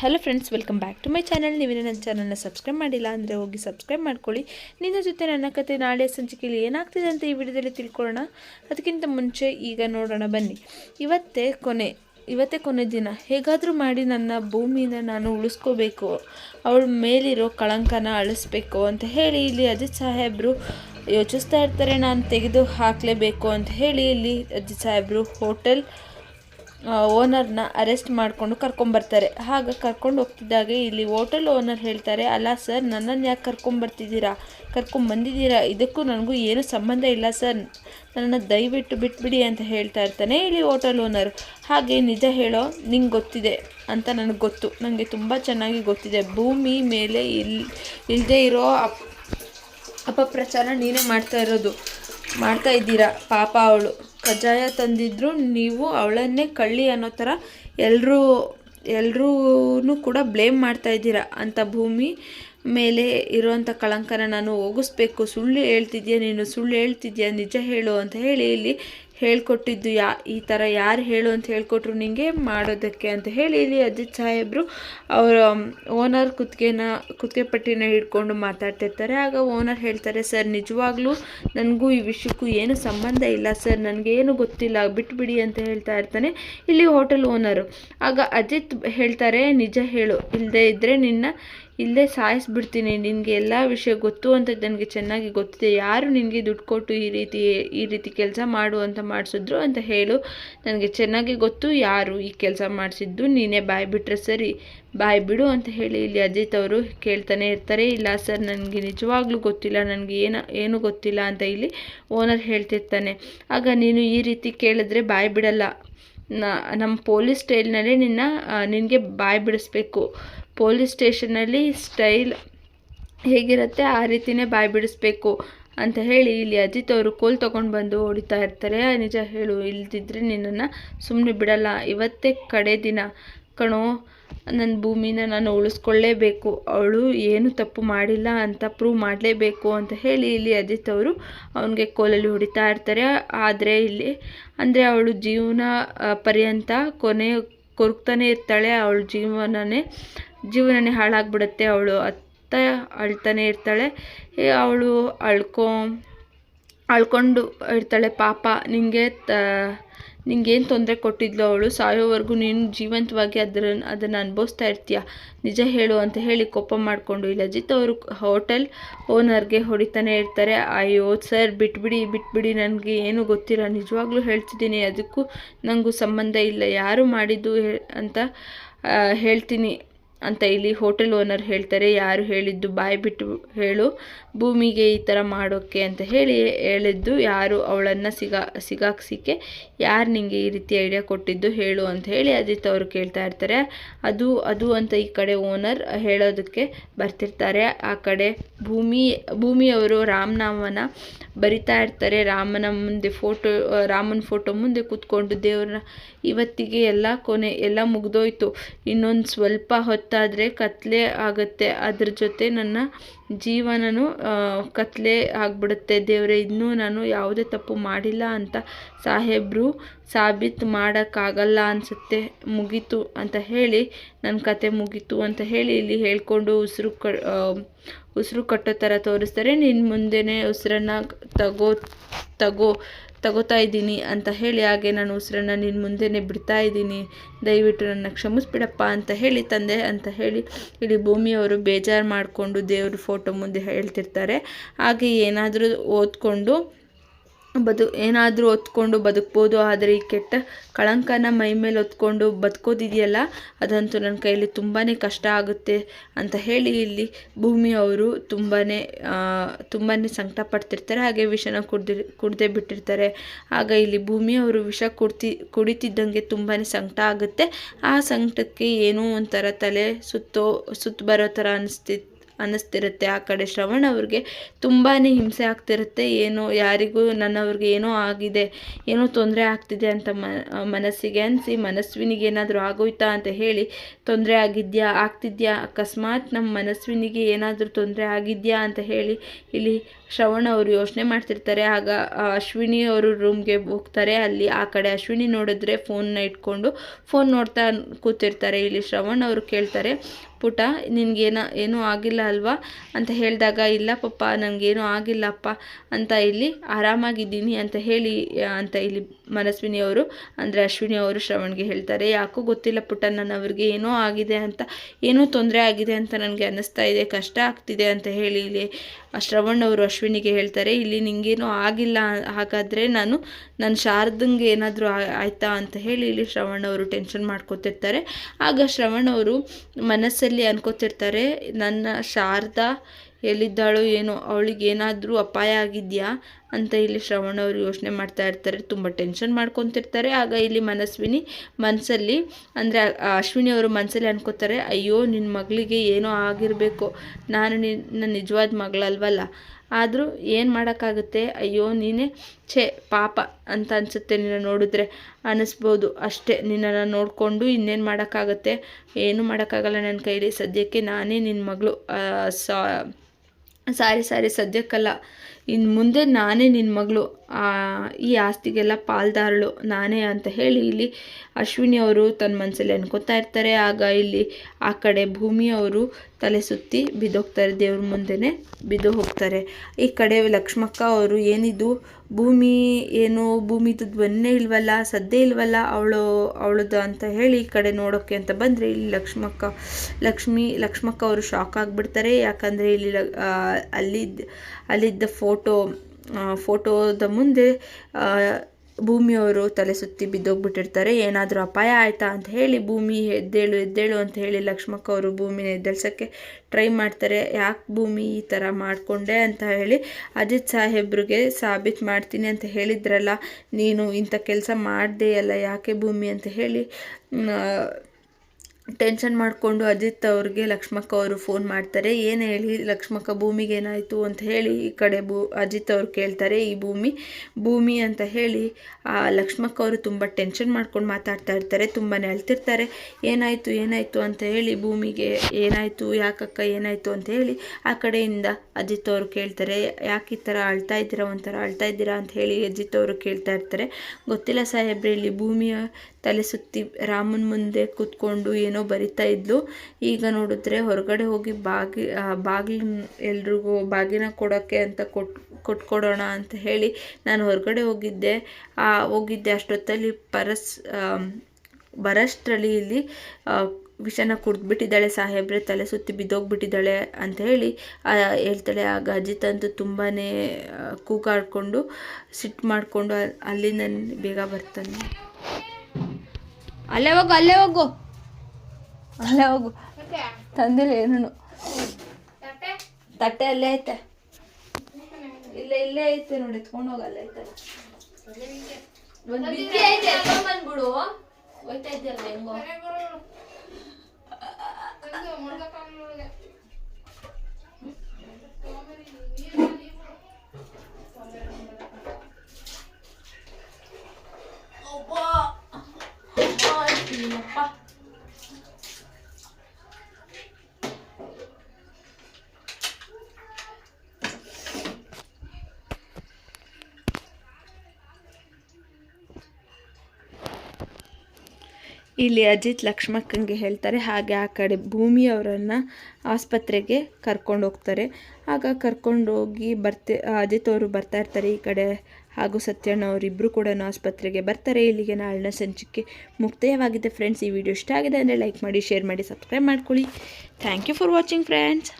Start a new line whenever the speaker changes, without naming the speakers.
Hello friends welcome back to my channel ನೀವೇನೇ ನನ್ನ ಚಾನಲ್ನ ಸಬ್ಸ್ಕ್ರೈಬ್ ಮಾಡಿಲ್ಲ ಅಂದರೆ ಹೋಗಿ ಸಬ್ಸ್ಕ್ರೈಬ್ ಮಾಡ್ಕೊಳ್ಳಿ. ನಿನ್ನ ಜೊತೆ ನನ್ನ ಕತೆ ನಾಳೆ ಸಂಚಿಕೆಯಲ್ಲಿ ಏನಾಗ್ತಿದೆ ಅಂತ ಈ ವಿಡಿಯೋದಲ್ಲಿ ತಿಳ್ಕೊಳ್ಳೋಣ. ಅದಕ್ಕಿಂತ ಮುಂಚೆ ಈಗ ನೋಡೋಣ, ಬನ್ನಿ. ಇವತ್ತೇ ಕೊನೆ ಇವತ್ತೇ ಕೊನೆ ದಿನ. ಹೇಗಾದರೂ ಮಾಡಿ ನನ್ನ ಭೂಮಿನ ನಾನು ಉಳಿಸ್ಕೋಬೇಕು, ಅವಳ ಮೇಲಿರೋ ಕಳಂಕನ ಅಳಿಸ್ಬೇಕು ಅಂತ ಹೇಳಿ ಇಲ್ಲಿ ಅಜಿತ್ ಸಾಹೇಬರು ಯೋಚಿಸ್ತಾ ಇರ್ತಾರೆ. ನಾನು ತೆಗೆದು ಹಾಕಲೇಬೇಕು ಅಂತ ಹೇಳಿ ಇಲ್ಲಿ ಅಜಿತ್ ಸಾಹೇಬರು ಹೋಟೆಲ್ ಓನರ್ನ ಅರೆಸ್ಟ್ ಮಾಡಿಕೊಂಡು ಕರ್ಕೊಂಬರ್ತಾರೆ. ಆಗ ಕರ್ಕೊಂಡು ಹೋಗ್ತಿದ್ದಾಗ ಇಲ್ಲಿ ಹೋಟೆಲ್ ಓನರ್ ಹೇಳ್ತಾರೆ, ಅಲ್ಲ ಸರ್ ನನ್ನನ್ನು ಯಾಕೆ ಕರ್ಕೊಂಬರ್ತಿದ್ದೀರಾ? ಕರ್ಕೊಂಬಂದಿದ್ದೀರಾ? ಇದಕ್ಕೂ ನನಗೂ ಏನೂ ಸಂಬಂಧ ಇಲ್ಲ ಸರ್ ನನ್ನನ್ನು ದಯವಿಟ್ಟು ಬಿಟ್ಬಿಡಿ ಅಂತ ಹೇಳ್ತಾ ಇರ್ತಾನೆ ಇಲ್ಲಿ ಹೋಟೆಲ್ ಓನರ್ ಹಾಗೆ ನಿಜ ಹೇಳೋ, ನಿಂಗೆ ಗೊತ್ತಿದೆ ಅಂತ ನನಗೆ ಗೊತ್ತು. ನನಗೆ ತುಂಬ ಚೆನ್ನಾಗಿ ಗೊತ್ತಿದೆ. ಭೂಮಿ ಮೇಲೆ ಇಲ್ಲಿ ಇಲ್ಲದೆ ಇರೋ ಅಪ್, ಅಪಪ್ರಚಾರ ನೀನೇ ಮಾಡ್ತಾ ಇರೋದು. ಮಾಡ್ತಾ ಇದ್ದೀರಾ? ಪಾಪ ಅವಳು. ಕಜ್ಜಾಯ ತಂದಿದ್ರು, ನೀವು ಅವಳನ್ನೇ ಕಳ್ಳಿ ಅನ್ನೋ ಥರ ಎಲ್ಲರೂ ಎಲ್ಲರೂ ಕೂಡ ಬ್ಲೇಮ್ ಮಾಡ್ತಾ ಇದ್ದೀರಾ ಅಂತ ಭೂಮಿ ಮೇಲೆ ಇರುವಂಥ ಕಳಂಕನ ನಾನು ಹೋಗಿಸ್ಬೇಕು. ಸುಳ್ಳು ಹೇಳ್ತಿದ್ಯಾ ನೀನು? ಸುಳ್ಳು ಹೇಳ್ತಿದ್ಯಾ? ನಿಜ ಹೇಳು ಅಂತ ಹೇಳಿ ಇಲ್ಲಿ ಹೇಳ್ಕೊಟ್ಟಿದ್ದು ಯಾ, ಈ ಥರ ಯಾರು ಹೇಳು ಅಂತ ಹೇಳ್ಕೊಟ್ರು ನಿಮಗೆ ಮಾಡೋದಕ್ಕೆ ಅಂತ ಹೇಳಿ ಇಲ್ಲಿ ಅಜಿತ್ ಸಾಹೇಬರು ಅವರ ಓನರ್ ಕುತ್ತಿಗೆನ ಕುತ್ತಿಗೆ ಪಟ್ಟಿನ ಹಿಡ್ಕೊಂಡು ಮಾತಾಡ್ತಿರ್ತಾರೆ. ಆಗ ಓನರ್ ಹೇಳ್ತಾರೆ, ಸರ್, ನಿಜವಾಗ್ಲೂ ನನಗೂ ಈ ವಿಷಯಕ್ಕೂ ಏನು ಸಂಬಂಧ ಇಲ್ಲ ಸರ್. ನನಗೇನು ಗೊತ್ತಿಲ್ಲ. ಬಿಟ್ಬಿಡಿ ಅಂತ ಹೇಳ್ತಾ ಇರ್ತಾನೆ ಇಲ್ಲಿ ಹೋಟೆಲ್ ಓನರು ಆಗ ಅಜಿತ್ ಹೇಳ್ತಾರೆ, ನಿಜ ಹೇಳು. ಇಲ್ಲದೆ ಇದ್ದರೆ ನಿನ್ನ ಇಲ್ಲೇ ಸಾಯಿಸ್ಬಿಡ್ತೀನಿ. ನಿನಗೆ ಎಲ್ಲ ವಿಷಯ ಗೊತ್ತು ಅಂತ ನನಗೆ ಚೆನ್ನಾಗಿ ಗೊತ್ತಿದೆ. ಯಾರು ನಿನಗೆ ದುಡ್ಡು ಕೊಟ್ಟು ಈ ರೀತಿ ಈ ರೀತಿ ಕೆಲಸ ಮಾಡು ಅಂತ ಮಾಡಿಸಿದ್ರು ಅಂತ ಹೇಳು. ನನಗೆ ಚೆನ್ನಾಗಿ ಗೊತ್ತು, ಯಾರು ಈ ಕೆಲಸ ಮಾಡಿಸಿದ್ದು? ನೀನೇ ಬಾಯ್ ಬಿಟ್ಟರೆ ಸರಿ. ಬಾಯ್ ಬಿಡು ಅಂತ ಹೇಳಿ ಇಲ್ಲಿ ಅಜಿತ್ ಅವರು ಕೇಳ್ತಾನೆ ಇರ್ತಾರೆ. ಇಲ್ಲ ಸರ್, ನನಗೆ ನಿಜವಾಗ್ಲೂ ಗೊತ್ತಿಲ್ಲ. ನನಗೆ ಏನು ಏನು ಗೊತ್ತಿಲ್ಲ ಅಂತ ಇಲ್ಲಿ ಓನರ್ ಹೇಳ್ತಿರ್ತಾನೆ. ಆಗ ನೀನು ಈ ರೀತಿ ಕೇಳಿದ್ರೆ ಬಾಯ್ ಬಿಡಲ್ಲ. ನಮ್ಮ ಪೊಲೀಸ್ ಸ್ಟೈಲ್ನಲ್ಲೇ ನಿನ್ನ ನಿನಗೆ ಬಾಯ್ ಬಿಡಿಸ್ಬೇಕು. ಪೊಲೀಸ್ ಸ್ಟೇಷನಲ್ಲಿ ಸ್ಟೈಲ್ ಹೇಗಿರುತ್ತೆ ಆ ರೀತಿಯೇ ಬಾಯ್ ಬಿಡಿಸ್ಬೇಕು. ಅಂತ ಹೇಳಿ ಇಲ್ಲಿ ಅಜಿತ್ ಅವರು ಕೋಲ್ ತಗೊಂಡು ಬಂದು ಹೊಡಿತಾ ಇರ್ತಾರೆ. ನಿಜ ಹೇಳು, ಇಲ್ದಿದ್ರೆ ನಿನ್ನನ್ನು ಸುಮ್ಮನೆ ಬಿಡಲ್ಲ. ಇವತ್ತೇ ಕಡೆ ದಿನ. ಕಣೋ ನನ್ನ ಭೂಮಿನ ನಾನು ಉಳಿಸ್ಕೊಳ್ಳೇಬೇಕು. ಅವಳು ಏನು ತಪ್ಪು ಮಾಡಿಲ್ಲ ಅಂತ ಪ್ರೂವ್ ಮಾಡಲೇಬೇಕು ಅಂತ ಹೇಳಿ ಇಲ್ಲಿ ಅಜಿತ್ ಅವರು ಅವನಿಗೆ ಕೋಲಲ್ಲಿ ಹೊಡಿತಾ ಇರ್ತಾರೆ. ಆದರೆ ಇಲ್ಲಿ, ಅಂದರೆ ಅವಳು ಜೀವನ ಪರ್ಯಂತ ಕೊನೆ, ಕೊರಗ್ತಾನೆ ಇರ್ತಾಳೆ. ಅವಳ ಜೀವನನೇ ಜೀವನನೇ ಹಾಳಾಗ್ಬಿಡುತ್ತೆ ಅವಳು. ಅತ್ತ ಅಳ್ತಾನೆ ಇರ್ತಾಳೆ. ಅವಳು ಅಳ್ಕೊ, ಅಳ್ಕೊಂಡು ಇರ್ತಾಳೆ. ಪಾಪ ನಿನಗೆ ತ, ನಿಂಗೇನು ತೊಂದರೆ ಕೊಟ್ಟಿದ್ಲು ಅವಳು? ಸಾಯೋವರೆಗೂ ನೀನು ಜೀವಂತವಾಗಿ ಅದರ ಅದನ್ನು ಅನುಭವಿಸ್ತಾ ಇರ್ತೀಯ? ನಿಜ ಹೇಳು ಅಂತ ಹೇಳಿ ಕೋಪ ಮಾಡಿಕೊಂಡು ಇಲ್ಲ ಅಜಿತ್ ಅವರು ಹೋಟೆಲ್ ಓನರ್ಗೆ ಹೊಡಿತಾನೆ ಇರ್ತಾರೆ. ಅಯ್ಯೋ, ಸರ್, ಬಿಟ್ಬಿಡಿ ಬಿಟ್ಬಿಡಿ. ನನಗೆ ಏನೂ ಗೊತ್ತಿಲ್ಲ. ನಿಜವಾಗ್ಲೂ ಹೇಳ್ತಿದ್ದೀನಿ. ಅದಕ್ಕೂ ನನಗೂ ಸಂಬಂಧ ಇಲ್ಲ. ಯಾರು ಮಾಡಿದ್ದು ಅಂತ ಹೇಳ್ತೀನಿ. ಅಂತ ಇಲ್ಲಿ ಹೋಟೆಲ್ ಓನರ್ ಹೇಳ್ತಾರೆ. ಯಾರು ಹೇಳಿದ್ದು ಬಾಯಿ ಬಿಟ್ಟು ಹೇಳು. ಭೂಮಿಗೆ ಈ ಥರ ಮಾಡೋಕ್ಕೆ ಅಂತ ಹೇಳಿ ಹೇಳಿದ್ದು ಯಾರು ಅವಳನ್ನು ಸಿಗಾ ಸಿಗಾಕ್ಸಿಕ್ಕೆ ಯಾರು ನಿಮಗೆ ಈ ರೀತಿ ಐಡಿಯಾ ಕೊಟ್ಟಿದ್ದು ಹೇಳು ಅಂತ ಹೇಳಿ ಅಜಿತ್ ಅವರು ಕೇಳ್ತಾ ಇರ್ತಾರೆ. ಅದು ಅದು ಅಂತ ಈ ಕಡೆ ಓನರ್ ಹೇಳೋದಕ್ಕೆ ಬರ್ತಿರ್ತಾರೆ. ಆ ಕಡೆ ಭೂಮಿ, ಭೂಮಿಯವರು ರಾಮನಾಮನ ಬರಿತಾ ಇರ್ತಾರೆ. ರಾಮನ ಮುಂದೆ ಫೋಟೋ ರಾಮನ ಫೋಟೋ ಮುಂದೆ ಕೂತ್ಕೊಂಡು ದೇವ್ರನ್ನ ಇವತ್ತಿಗೆ ಎಲ್ಲ ಕೊನೆ, ಎಲ್ಲ ಮುಗ್ದೋಯ್ತು. ಇನ್ನೊಂದು ಸ್ವಲ್ಪ ಹೊತ್ತಾದರೆ ಕತ್ಲೆ ಆಗುತ್ತೆ. ಅದ್ರ ಜೊತೆ ನನ್ನ ಜೀವನನೂ ಕತ್ಲೆ ಆಗಿಬಿಡುತ್ತೆ. ದೇವರೇ, ಇನ್ನೂ ನಾನು ಯಾವುದೇ ತಪ್ಪು ಮಾಡಿಲ್ಲ ಅಂತ ಸಾಹೇಬ್ರು ಸಾಬೀತು ಮಾಡೋಕ್ಕಾಗಲ್ಲ ಅನಿಸುತ್ತೆ. ಮುಗೀತು ಅಂತ ಹೇಳಿ ನನ್ನ ಕತೆ ಮುಗೀತು ಅಂತ ಹೇಳಿ ಇಲ್ಲಿ ಹೇಳ್ಕೊಂಡು ಉಸಿರು ಕ ಉಸಿರು ಕಟ್ಟೋ ಥರ ತೋರಿಸ್ತಾರೆ. ನಿನ್ನ ಮುಂದೆನೇ ಉಸಿರನ್ನು ತಗೋ ತಗೋ. ತಗೋತಾ ಇದ್ದೀನಿ ಅಂತ ಹೇಳಿ ಹಾಗೆ ನಾನು ಉಸಿರನ್ನು ನಿನ್ನ ಮುಂದೆನೇ ಬಿಡ್ತಾ ಇದ್ದೀನಿ. ದಯವಿಟ್ಟು ನನ್ನ ಕ್ಷಮಿಸ್ಬಿಡಪ್ಪ ಅಂತ ಹೇಳಿ ತಂದೆ ಅಂತ ಹೇಳಿ ಇಲ್ಲಿ ಭೂಮಿಯವರು ಬೇಜಾರು ಮಾಡಿಕೊಂಡು ದೇವ್ರ ಫೋಟೋ ಮುಂದೆ ಹೇಳ್ತಿರ್ತಾರೆ. ಹಾಗೆ ಏನಾದರೂ ಓದ್ಕೊಂಡು ಬದು, ಏನಾದರೂ ಹೊತ್ಕೊಂಡು ಬದುಕ್ಬೋದು, ಆದರೆ ಈ ಕೆಟ್ಟ ಕಳಂಕನ ಮೈ ಮೇಲೆ ಹೊತ್ಕೊಂಡು ಬದುಕೋದಿದೆಯಲ್ಲ, ಅದಂತೂ ನನ್ನ ಕೈಯಲ್ಲಿ ತುಂಬಾ ಕಷ್ಟ ಆಗುತ್ತೆ ಅಂತ ಹೇಳಿ ಇಲ್ಲಿ ಭೂಮಿಯವರು ತುಂಬಾ ತುಂಬಾ ಸಂಕಟ ಪಡ್ತಿರ್ತಾರೆ. ಹಾಗೆ ವಿಷನ ಕುಡ್ದಿ, ಕುಡ್ದೇ ಬಿಟ್ಟಿರ್ತಾರೆ. ಆಗ ಇಲ್ಲಿ ಭೂಮಿ ಅವರು ವಿಷ ಕುಡ್ತಿ, ಕುಡಿತಿದ್ದಂಗೆ ತುಂಬಾ ಸಂಕಟ ಆಗುತ್ತೆ. ಆ ಸಂಕಟಕ್ಕೆ ಏನೋ ಒಂಥರ ತಲೆ ಸುತ್ತೋ, ಸುತ್ತ ಬರೋ ಥರ ಅನಿಸ್ತಿತ್ತು ಅನ್ನಿಸ್ತಿರುತ್ತೆ ಆ ಕಡೆ ಶ್ರವಣ್ ಅವ್ರಿಗೆ. ತುಂಬಾ ಹಿಂಸೆ ಆಗ್ತಿರುತ್ತೆ. ಏನೋ ಯಾರಿಗೂ ನನ್ನವ್ರಿಗೆ ಏನೋ ಆಗಿದೆ, ಏನೋ ತೊಂದರೆ ಆಗ್ತಿದೆ ಅಂತ ಮನಸ್ಸಿಗೆ ಅನಿಸಿ ಮನಸ್ವಿನಿಗೆ ಏನಾದರೂ ಆಗೋಯ್ತಾ ಅಂತ ಹೇಳಿ ತೊಂದರೆ ಆಗಿದ್ಯಾ, ಆಗ್ತಿದ್ಯಾ? ಅಕಸ್ಮಾತ್ ನಮ್ಮ ಮನಸ್ವಿನಿಗೆ ಏನಾದರೂ ತೊಂದರೆ ಆಗಿದೆಯಾ ಅಂತ ಹೇಳಿ ಇಲ್ಲಿ ಶ್ರವಣ ಅವರು ಯೋಚನೆ ಮಾಡ್ತಿರ್ತಾರೆ. ಆಗ ಅಶ್ವಿನಿ ಅವರು ರೂಮ್ಗೆ ಹೋಗ್ತಾರೆ. ಅಲ್ಲಿ ಆ ಕಡೆ ಅಶ್ವಿನಿ ನೋಡಿದ್ರೆ ಫೋನ್ನ ಇಟ್ಕೊಂಡು ಫೋನ್ ನೋಡ್ತಾ ಕೂತಿರ್ತಾರೆ. ಇಲ್ಲಿ ಶ್ರವಣ್ ಅವರು ಕೇಳ್ತಾರೆ, ಪುಟ ನಿನಗೇನ ಏನೂ ಆಗಿಲ್ಲ ಅಲ್ವಾ? ಅಂತ ಹೇಳಿದಾಗ, ಇಲ್ಲ ಪಪ್ಪ ನನಗೇನೂ ಆಗಿಲ್ಲಪ್ಪ ಅಂತ ಇಲ್ಲಿ ಆರಾಮಾಗಿದ್ದೀನಿ ಅಂತ ಹೇಳಿ, ಅಂತ ಇಲ್ಲಿ ಮನಸ್ವಿನಿ ಅವರು, ಅಂದರೆ ಅಶ್ವಿನಿ ಅವರು ಶ್ರವಣ್ಗೆ ಹೇಳ್ತಾರೆ. ಯಾಕೋ ಗೊತ್ತಿಲ್ಲ ಪುಟ ನಾನು ಅವ್ರಿಗೆ ಏನೋ ಆಗಿದೆ ಅಂತ, ಏನೋ ತೊಂದರೆ ಆಗಿದೆ ಅಂತ ನನಗೆ ಅನ್ನಿಸ್ತಾ ಇದೆ, ಕಷ್ಟ ಆಗ್ತಿದೆ ಅಂತ ಹೇಳಿ ಇಲ್ಲಿ ಶ್ರವಣ್ ಅವರು ಅಶ್ವಿನಿಗೆ ಹೇಳ್ತಾರೆ, ಇಲ್ಲಿ ನಿಂಗೇನು ಆಗಿಲ್ಲ ಹಾಗಾದರೆ ನಾನು ನನ್ನ ಶಾರದಂಗೆ ಏನಾದರೂ ಆಯ್ತಾ ಅಂತ ಹೇಳಿ ಇಲ್ಲಿ ಶ್ರವಣ್ ಅವರು ಟೆನ್ಷನ್ ಮಾಡ್ಕೋತಿರ್ತಾರೆ. ಆಗ ಶ್ರವಣ್ ಅವರು ಮನಸ್ಸಲ್ಲಿ ಅನ್ಕೋತಿರ್ತಾರೆ, ನನ್ನ ಶಾರದಾ ಎಲ್ಲಿದ್ದಾಳೋ ಏನೋ, ಅವಳಿಗೆ ಏನಾದರೂ ಅಪಾಯ ಆಗಿದೆಯಾ ಅಂತ ಇಲ್ಲಿ ಶ್ರವಣ್ ಅವರು ಯೋಚನೆ ಮಾಡ್ತಾ ಇರ್ತಾರೆ. ತುಂಬ ಟೆನ್ಷನ್ ಮಾಡ್ಕೊತಿರ್ತಾರೆ. ಆಗ ಇಲ್ಲಿ ಮನಸ್ವಿನಿ ಮನಸ್ಸಲ್ಲಿ ಅಂದರೆ ಅಶ್ವಿನಿ ಅವರು ಮನಸ್ಸಲ್ಲಿ ಅನ್ಕೋತಾರೆ, ಅಯ್ಯೋ ನಿನ್ನ ಮಗಳಿಗೆ ಏನೋ ಆಗಿರಬೇಕು. ನಾನು ನಿನ್ನ ನಿಜವಾದ ಮಗಳಲ್ವಲ್ಲ. ಆದರೂ ಏನು ಮಾಡೋಕ್ಕಾಗುತ್ತೆ? ಅಯ್ಯೋ, ನೀನೇ ಛೇ, ಪಾಪ ಅಂತ ಅನಿಸುತ್ತೆ ನಿನ್ನ ನೋಡಿದ್ರೆ. ಅನಿಸ್ಬೋದು ಅಷ್ಟೇ. ನಿನ್ನನ್ನು ನೋಡಿಕೊಂಡು ಇನ್ನೇನು ಮಾಡೋಕ್ಕಾಗುತ್ತೆ? ಏನು ಮಾಡೋಕ್ಕಾಗಲ್ಲ ನನ್ನ ಕೈಲಿ. ಸದ್ಯಕ್ಕೆ ನಾನೇ ನಿನ್ನ ಮಗಳು. ಸಾ ಸಾರಿ ಸಾರಿ, ಸದ್ಯಕ್ಕಲ್ಲ. ಇನ್ನು ಮುಂದೆ ನಾನೇ ನಿನ್ನ ಮಗಳು. ಈ ಆಸ್ತಿಗೆಲ್ಲ ಪಾಲ್ದಾರಳು. ನಾನೇ ಅಂತ ಹೇಳಿ ಇಲ್ಲಿ ಅಶ್ವಿನಿ ಅವರು ತನ್ನ ಮನಸ್ಸಲ್ಲಿ ಅನ್ಕೋತಾ ಇರ್ತಾರೆ. ಆಗ ಇಲ್ಲಿ ಆ ಕಡೆ ಭೂಮಿಯವರು ತಲೆ ಸುತ್ತಿ ಬಿದ್ದೋಗ್ತಾರೆ ದೇವ್ರ ಮುಂದೆನೇ ಬಿದ್ದು ಹೋಗ್ತಾರೆ. ಈ ಕಡೆ ಲಕ್ಷ್ಮಕ್ಕ ಅವರು ಏನಿದು, ಭೂಮಿ ಏನು ಭೂಮಿದು ಧ್ವನ್ನೇ ಇಲ್ವಲ್ಲ, ಸದ್ದೇ ಇಲ್ವಲ್ಲ, ಅವಳು ಅವಳದು ಅಂತ ಹೇಳಿ ಈ ಕಡೆ ನೋಡೋಕ್ಕೆ ಅಂತ ಬಂದರೆ ಇಲ್ಲಿ ಲಕ್ಷ್ಮಕ್ಕ, ಲಕ್ಷ್ಮಿ, ಲಕ್ಷ್ಮಕ್ಕ ಅವರು ಶಾಕ್ ಆಗಿಬಿಡ್ತಾರೆ. ಯಾಕಂದರೆ ಇಲ್ಲಿ ಅಲ್ಲಿದ್ದ ಅಲ್ಲಿದ್ದ ಫೋಟೋ ಫೋಟೋದ ಮುಂದೆ ಭೂಮಿಯವರು ತಲೆ ಸುತ್ತಿ ಬಿದ್ದೋಗ್ಬಿಟ್ಟಿರ್ತಾರೆ, ಏನಾದರೂ ಅಪಾಯ ಆಯಿತಾ ಅಂತ ಹೇಳಿ ಭೂಮಿ ಎದ್ದೇಳು ಎದ್ದೇಳು ಅಂತ ಹೇಳಿ ಲಕ್ಷ್ಮಕ್ಕ ಅವರು ಭೂಮಿನ ಎದ್ದೇಳ್ಸೋಕ್ಕೆ ಟ್ರೈ ಮಾಡ್ತಾರೆ. ಯಾಕೆ ಭೂಮಿ ಈ ಥರ ಮಾಡಿಕೊಂಡೆ ಅಂತ ಹೇಳಿ ಅಜಿತ್ ಸಾಹೇಬ್ರಿಗೆ ಸಾಬೀತು ಮಾಡ್ತೀನಿ ಅಂತ ಹೇಳಿದ್ರಲ್ಲ, ನೀನು ಇಂಥ ಕೆಲಸ ಮಾಡಿದೆ ಅಲ್ಲ, ಯಾಕೆ ಭೂಮಿ ಅಂತ ಹೇಳಿ ಟೆನ್ಷನ್ ಮಾಡಿಕೊಂಡು ಅಜಿತ್ ಅವ್ರಿಗೆ ಲಕ್ಷ್ಮಕ್ಕ ಅವರು ಫೋನ್ ಮಾಡ್ತಾರೆ, ಏನು ಹೇಳಿ ಲಕ್ಷ್ಮಕ್ಕ ಭೂಮಿಗೆ ಏನಾಯಿತು ಅಂತ ಹೇಳಿ ಈ ಕಡೆ ಭೂ, ಅಜಿತ್ ಅವ್ರು ಕೇಳ್ತಾರೆ ಈ ಭೂಮಿ ಭೂಮಿ ಅಂತ ಹೇಳಿ ಆ ಲಕ್ಷ್ಮಕ್ಕ ಅವರು ತುಂಬ ಟೆನ್ಷನ್ ಮಾಡ್ಕೊಂಡು ಮಾತಾಡ್ತಾ ಇರ್ತಾರೆ ತುಂಬಾ ಅಳ್ತಿರ್ತಾರೆ, ಏನಾಯಿತು ಏನಾಯಿತು ಅಂತ ಹೇಳಿ ಭೂಮಿಗೆ ಏನಾಯಿತು, ಯಾಕಕ್ಕ ಏನಾಯಿತು ಅಂತ ಹೇಳಿ ಆ ಕಡೆಯಿಂದ ಅಜಿತ್ ಅವರು ಕೇಳ್ತಾರೆ, ಯಾಕೆ ಈ ಥರ ಅಳ್ತಾ ಇದ್ದೀರಾ, ಒಂಥರ ಅಳ್ತಾ ಇದ್ದೀರಾ ಅಂತ ಹೇಳಿ ಅಜಿತ್ ಅವರು ಕೇಳ್ತಾ ಇರ್ತಾರೆ, ಗೊತ್ತಿಲ್ಲ ಸಾಹೇಬ್ರೆ, ಇಲ್ಲಿ ಭೂಮಿಯ ತಲೆ ಸುತ್ತಿ ರಾಮನ ಮುಂದೆ ಕೂತ್ಕೊಂಡು ಏನೋ ಬರಿತಾ ಇದ್ಲು. ಈಗ ನೋಡಿದ್ರೆ ಹೊರಗಡೆ ಹೋಗಿ ಬಾಗಿ ಬಾಗಿಲು ಎಲ್ರಿಗೂ ಬಾಗಿನ ಕೊಡೋಕ್ಕೆ ಅಂತ ಕೊಟ್, ಕೊಟ್ಕೊಡೋಣ ಅಂತ ಹೇಳಿ ನಾನು ಹೊರಗಡೆ ಹೋಗಿದ್ದೆ. ಆ, ಹೋಗಿದ್ದೆ ಅಷ್ಟೊತ್ತಲ್ಲಿ ಪರಸ್ ಬರಷ್ಟರಲ್ಲಿ ಇಲ್ಲಿ ವಿಷನ ಕುಡಿದ್ಬಿಟ್ಟಿದ್ದಾಳೆ. ಸಾಹೇಬ್ರೆ ತಲೆ ಸುತ್ತಿ ಬಿದ್ದೋಗ್ಬಿಟ್ಟಿದ್ದಾಳೆ ಅಂತ ಹೇಳಿ ಹೇಳ್ತಾಳೆ. ಆಗ ಅಜಿತ್ ಅಂತೂ ತುಂಬಾ ಕೂಗಾಡಿಕೊಂಡು, ಸಿಟ್ಟು ಮಾಡಿಕೊಂಡು ಅಲ್ಲಿ ನಾನು ಬೇಗ ಬರ್ತಾನೆ. ಅಲ್ಲೇ ಹೋಗು ಅಲ್ಲೇ ಹೋಗು. ಅಲ್ಲೇ ಹೋಗು. ತಂದಿಲ್ಲ ಏನೂ ತಟ್ಟೆ. ಅಲ್ಲೇ ಐತೆ. ಇಲ್ಲೇ ಇಲ್ಲೇ ಐತೆ ನೋಡಿ ಎತ್ಕೊಂಡು ಹೋಗಲ್ಲ ಒಂದ್ ಬಿಸಿ ಐತೆ ಎತ್ಕೊಂಡ್ ಬಂದ್ಬಿಡು. ಹೋಯ್ತಾ ಹೆಂಗೋ? ಇಲ್ಲಿ ಅಜಿತ್ ಲಕ್ಷ್ಮಕ್ಕಂಗೆ ಹೇಳ್ತಾರೆ, ಹಾಗೆ ಆ ಕಡೆ ಭೂಮಿ ಅವರನ್ನು ಆಸ್ಪತ್ರೆಗೆ ಕರ್ಕೊಂಡು ಹೋಗ್ತಾರೆ. ಆಗ ಕರ್ಕೊಂಡೋಗಿ ಬರ್ತೆ, ಅಜಿತ್ ಅವರು ಬರ್ತಾ ಇರ್ತಾರೆ ಈ ಕಡೆ. ಹಾಗೂ ಸತ್ಯಣ್ಣ ಅವರಿಬ್ಬರು ಕೂಡ ಆಸ್ಪತ್ರೆಗೆ ಬರ್ತಾರೆ. ಇಲ್ಲಿಗೆ ನಾಳಿನ ಸಂಚಿಕೆ ಮುಕ್ತಾಯವಾಗಿದೆ. ಫ್ರೆಂಡ್ಸ್, ಈ ವಿಡಿಯೋ ಇಷ್ಟ ಆಗಿದೆ ಅಂದರೆ ಲೈಕ್ ಮಾಡಿ, ಶೇರ್ ಮಾಡಿ, ಸಬ್ಸ್ಕ್ರೈಬ್ ಮಾಡ್ಕೊಳ್ಳಿ. Thank you for watching, friends.